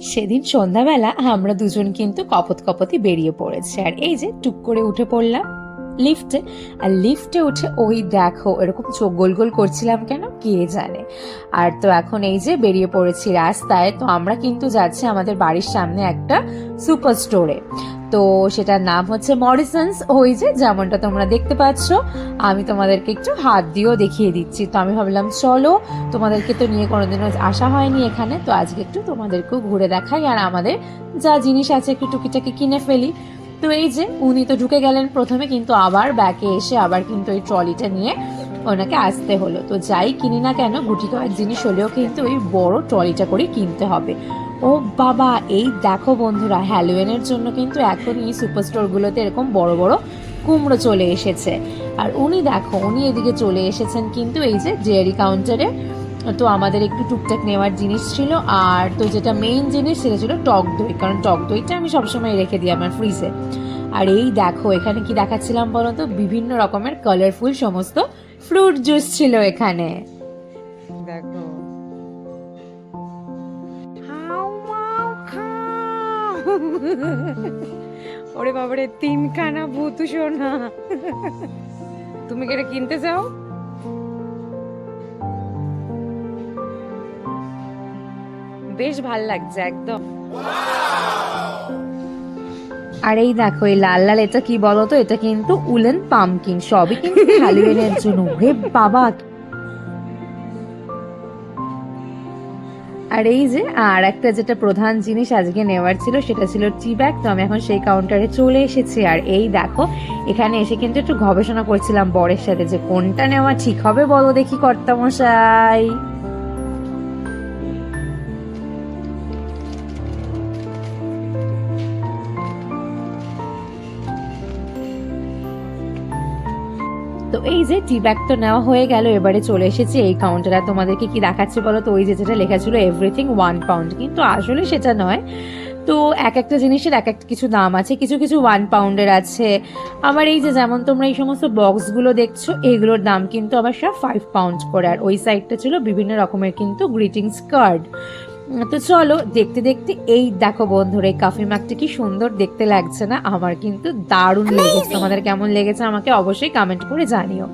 সেদিন সন্ধ্যাবেলা আমরা দুজন কিন্তু কপত কপতি বেরিয়ে পড়েছে। আর এই যে টুক করে উঠে পড়লাম। লিফটে আর লিফটে উঠে, ওই দেখো, এরকম চোখ গোল গোল করছিলাম কেন? কে জানে? আর তো এখন এই যে বেরিয়ে পড়েছি রাস্তায়, তো আমরা কিন্তু যাচ্ছি আমাদের বাড়ির সামনে একটা সুপার স্টোরে তো সেটার নাম হচ্ছে মরিসন্স ওই যে যেমনটা তোমরা দেখতে পাচ্ছ। আমি তোমাদেরকে একটু হাত দিয়েও দেখিয়ে দিচ্ছি। তো আমি ভাবলাম, চলো, তোমাদেরকে তো নিয়ে কোনোদিনও আসা হয়নি এখানে, তো আজকে একটু তোমাদেরকেও ঘুরে দেখাই, আর আমাদের যা জিনিস আছে একটু টুকিটাকি কিনে ফেলি। তো এই যে উনি তো ঢুকে গেলেন প্রথমে, কিন্তু আবার ব্যাকে এসে আবার কিন্তু ওই ট্রলিটা নিয়ে ওনাকে আসতে হলো। তো যাই কিনি না কেন, গুটি কয়েক জিনিস হলেও কিন্তু ওই বড় ট্রলিটা করে কিনতে হবে। ও বাবা, এই দেখো বন্ধুরা হ্যালোয়েনের জন্য কিন্তু এখন এই সুপার স্টোরগুলোতে এরকম বড় বড় কুমড়ো চলে এসেছে। আর উনি দেখো, উনি এদিকে চলে এসেছেন কিন্তু এই যে ডেয়ারি কাউন্টারে তো আমাদের একটু টুকটাক নেওয়ার জিনিস ছিল, আর তো যেটা মেইন জিনিস সেটা ছিল টক দই, কারণ টক দইটা আমি সবসময় রেখে দিই আমার ফ্রিজে আর এই দেখো, এখানে কি দেখাচ্ছিলাম বলো তো? বিভিন্ন রকমের কালারফুল সমস্ত ফ্রুট জুস ছিল এখানে। দেখো। ওরে বাবারে, তিনখানা ভূতু, সোনা। তুমি কি এটা কিনতে চাও? বেশ ভালো লাগছে একদম। আর এই দেখো এই লাল লাল এটা কি বলো তো এটা কিন্তু উলেন পামকিন সবই কিন্তু হ্যালোউইনের জন্য। হে বাবা! আর এই যে আর একটা যেটা প্রধান জিনিস আজকে নেওয়ার ছিল সেটা ছিল টি ব্যাগ তো আমি এখন সেই কাউন্টারে চলে এসেছি। আর এই দেখো এখানে এসে কিন্তু একটু গবেষণা করছিলাম বরের সাথে যে কোনটা নেওয়া ঠিক হবে বলো দেখি কর্তামশাই। তো এই যে টি ব্যাগ তো নেওয়া হয়ে গেল, এবারে চলে এসেছি এই কাউন্টারে তোমাদেরকে কি দেখাচ্ছে বলো তো? ওই যে যেটা লেখা ছিল এভরিথিং ওয়ান পাউন্ড কিন্তু আসলে সেটা নয়। তো এক একটা জিনিসের এক একটা কিছু দাম আছে, কিছু কিছু ওয়ান পাউন্ডের আছে। আবার এই যে যেমন তোমরা এই সমস্ত বক্সগুলো দেখছ, এগুলোর দাম কিন্তু আবার সব ফাইভ পাউন্ড করে। আর ওই সাইডটা ছিল বিভিন্ন রকমের কিন্তু গ্রিটিংস কার্ড তো চলো দেখতে দেখতে এই দেখো বন্ধুরা এই কাফি মাগটা কি সুন্দর দেখতে লাগছে না? আমার কিন্তু দারুণ লেগেছে। তোমাদের কেমন লেগেছে আমাকে অবশ্যই কমেন্ট করে জানিও।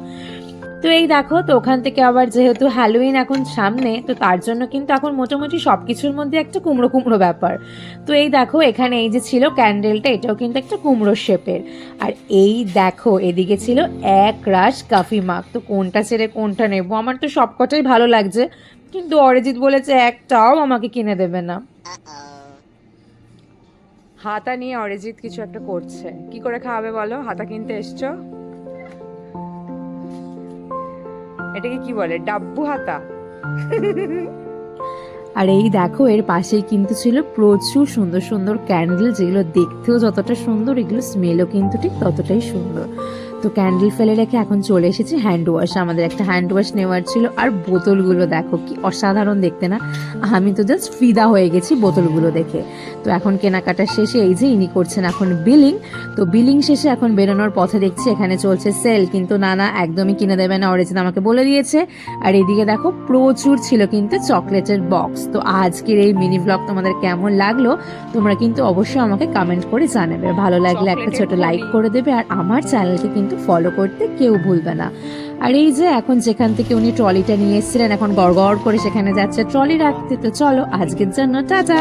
তো এই দেখো তো ওখান থেকে আবার যেহেতু হ্যালোইন এখন সামনে তো তার জন্য কিন্তু এখন মোটামুটি সব কিছুর মধ্যে একটা কুমড়ো কুমড়ো ব্যাপার। তো এই দেখো এখানে এই যে ছিল ক্যান্ডেলটা এটাও কিন্তু একটা কুমড়ো শেপের। আর এই দেখো এদিকে ছিল এক রাশ কাফি মাগ তো কোনটা ছেড়ে কোনটা নেব? আমার তো সবকটাই ভালো লাগছে। কিন্তু অরিজিৎ বলেছে একটাও আমাকে কিনে দেবে না। হাতা নিয়ে অরিজিৎ কিছু একটা করছে। কি করে খাওয়াবে বলো? হাতা কিনতে এসছো? এটাকে কি বলে? ডাব্বু হাতা? আর এই দেখো এর পাশেই কিন্তু ছিল প্রচুর সুন্দর সুন্দর ক্যান্ডেল যেগুলো দেখতেও যতটা সুন্দর এগুলো স্মেলও কিন্তু ঠিক ততটাই সুন্দর। তো ক্যান্ডেল ফেলে রেখে এখন চলে এসেছি হ্যান্ড ওয়াশ আমাদের একটা হ্যান্ড ওয়াশ নেওয়ার ছিল। আর বোতলগুলো দেখো কি অসাধারণ দেখতে না? আমি তো জাস্ট ফিদা হয়ে গেছি বোতলগুলো দেখে। তো এখন কেনাকাটা শেষে এই যে ইনি করছেন এখন বিলিং তো বিলিং শেষে এখন বেরোনোর পথে দেখছি এখানে চলছে সেল কিন্তু না না একদমই কিনে দেবে না। অরিজিৎ আমাকে বলে দিয়েছে। আর এদিকে দেখো প্রচুর ছিল কিন্তু চকলেটের বক্স তো আজকের এই মিনি ব্লগ তোমাদের কেমন লাগল? তোমরা কিন্তু অবশ্যই আমাকে কমেন্ট করে জানাবে। ভালো লাগলে একটা ছোট লাইক করে দেবে। আর আমার চ্যানেলকে কিন্তু ফলো করতে কেউ ভুলবে না। আর এই যে এখন যেখান থেকে উনি ট্রলিটা নিয়ে এসেছিলেন, এখন গড় করে সেখানে যাচ্ছে ট্রলি রাখতে তো চলো, আজকের জন্য টাটা।